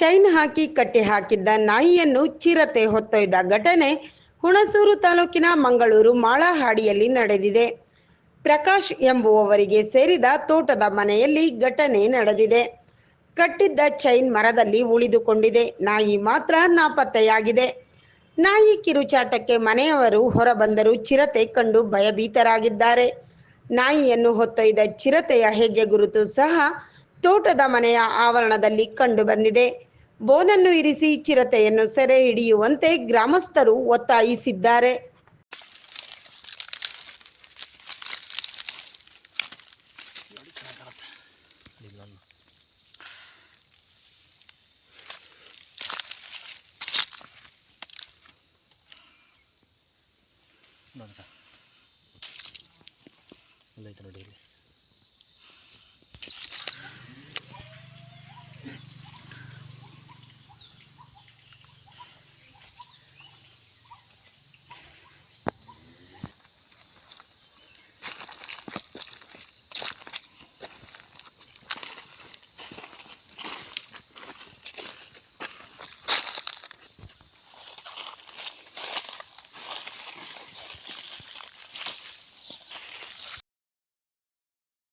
Chain ಹಾಕಿ ಕಟ್ಟಿ ಹಾಕಿದ್ದ ನಾಯಿಯನ್ನು ಚಿರತೆ ಹೊತ್ತೊಯ್ದ ಘಟನೆ ಹುಣಸೂರು ತಾಲೂಕಿನ ಮಂಗಳೂರು ಮಾಳಹಾಡಿಯಲ್ಲಿ ನಡೆದಿದೆ. ಪ್ರಕಾಶ್ ಎಂಬುವವರಿಗೆ ಸೇರಿದ ತೋಟದ ಮನೆಯಲ್ಲಿ ಘಟನೆ ನಡೆದಿದೆ. ಕಟ್ಟಿದ್ದ ಚೈನ್ ಮರದಲ್ಲಿ ಉಳಿದುಕೊಂಡಿದೆ. ನಾಯಿ ಮಾತ್ರ ನಾಪತ್ತೆಯಾಗಿದೆ. ನಾಯಿ ಕಿರುಚಾಟಕ್ಕೆ ಮನೆಯವರು ಹೊರಬಂದರೂ ಚಿರತೆ ಕಂಡು ಭಯಭೀತರಾಗಿದ್ದಾರೆ. ನಾಯಿಯನ್ನು ಹೊತ್ತೊಯ್ದ ಚಿರತೆಯ ಹೆಜ್ಜೆ ಗುರುತು ಸಹ ತೋಟದ ಮನೆಯ ಆವರಣದಲ್ಲಿ ಕಂಡು ಬಂದಿದೆ. ಬೋನನ್ನು ಇರಿಸಿ ಚಿರತೆಯನ್ನು ಸೆರೆ ಹಿಡಿಯುವಂತೆ ಗ್ರಾಮಸ್ಥರು ಒತ್ತಾಯಿಸಿದ್ದಾರೆ. ನೋಡಿ